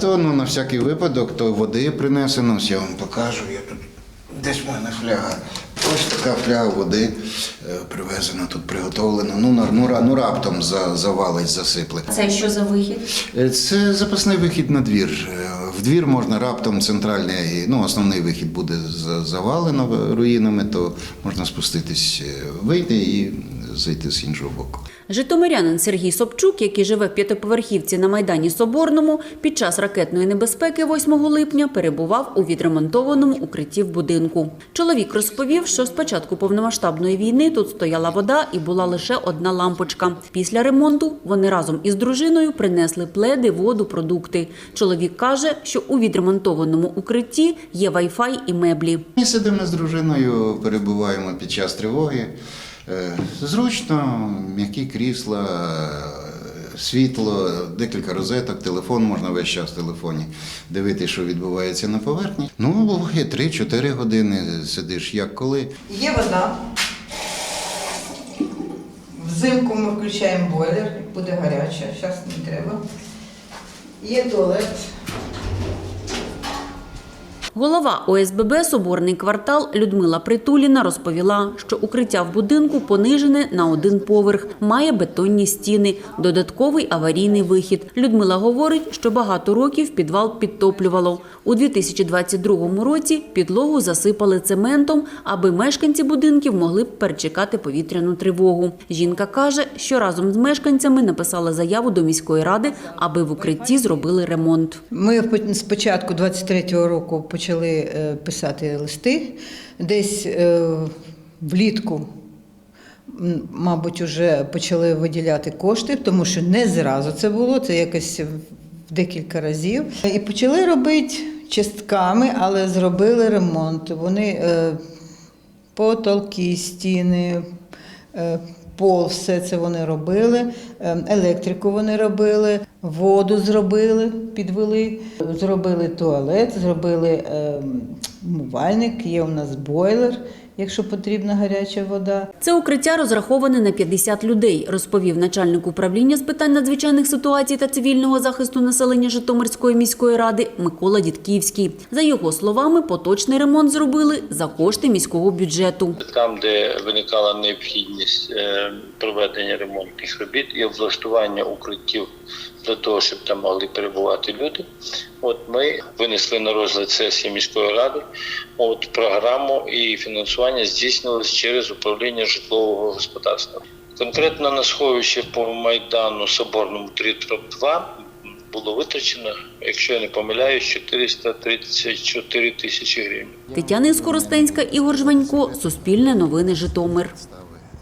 То ну, на всякий випадок, то води принесено, ось я вам покажу. Я тут десь в мене фляга. Ось така фляга води е, привезена, тут приготовлена. Ну, на- ну, ну раптом за, завалить, засипле. Це що за вихід? Е, Це запасний вихід на двір. Е, В двір можна раптом центральний, ну основний вихід буде за- завалено руїнами, то можна спуститись, вийти і зайти з іншого боку. Житомирянин Сергій Собчук, який живе в п'ятиповерхівці на Майдані Соборному, під час ракетної небезпеки 8 липня перебував у відремонтованому укритті в будинку. Чоловік розповів, що з початку повномасштабної війни тут стояла вода і була лише одна лампочка. Після ремонту вони разом із дружиною принесли пледи, воду, продукти. Чоловік каже, що у відремонтованому укритті є вай-фай і меблі. Ми сидимо з дружиною, перебуваємо під час тривоги. Е, Зручно, м'які крісла, е, світло, декілька розеток, телефон можна весь час в телефоні дивитися, що відбувається на поверхні. Ну, буває 3-4 години сидиш як коли. Є вода. Взимку ми включаємо бойлер, буде гаряча, зараз не треба. Є туалет. Голова ОСББ Соборний квартал Людмила Притуліна розповіла, що укриття в будинку понижене на один поверх, має бетонні стіни, додатковий аварійний вихід. Людмила говорить, що багато років підвал підтоплювало. У 2022 році підлогу засипали цементом, аби мешканці будинків могли б перечекати повітряну тривогу. Жінка каже, що разом з мешканцями написала заяву до міської ради, аби в укритті зробили ремонт. Ми по- з початку 23-го року почали е, писати листи. Десь е, влітку, мабуть, вже почали виділяти кошти, тому що не зразу це було, це якось в декілька разів. І почали робити частками, але зробили ремонт. Вони е, потолки, стіни, пол, все це вони робили, е, електрику вони робили, воду зробили, підвели, зробили туалет, зробили е, умивальник, є у нас бойлер, якщо потрібна гаряча вода. Це укриття розраховане на 50 людей, розповів начальник управління з питань надзвичайних ситуацій та цивільного захисту населення Житомирської міської ради Микола Дідківський. За його словами, поточний ремонт зробили за кошти міського бюджету. Там, де виникала необхідність е, проведення ремонтних робіт і облаштування укриттів для того, щоб там могли перебувати люди. От ми винесли на розгляд сесії міської ради. От програму і фінансування здійснилось через управління житлового господарства. Конкретно на сховище по майдану Соборному 3 2 було витрачено, якщо я не помиляюсь, 434 тисячі гривень. Тетяна Скоростенська, Ігор Жванько, Суспільне новини Житомир.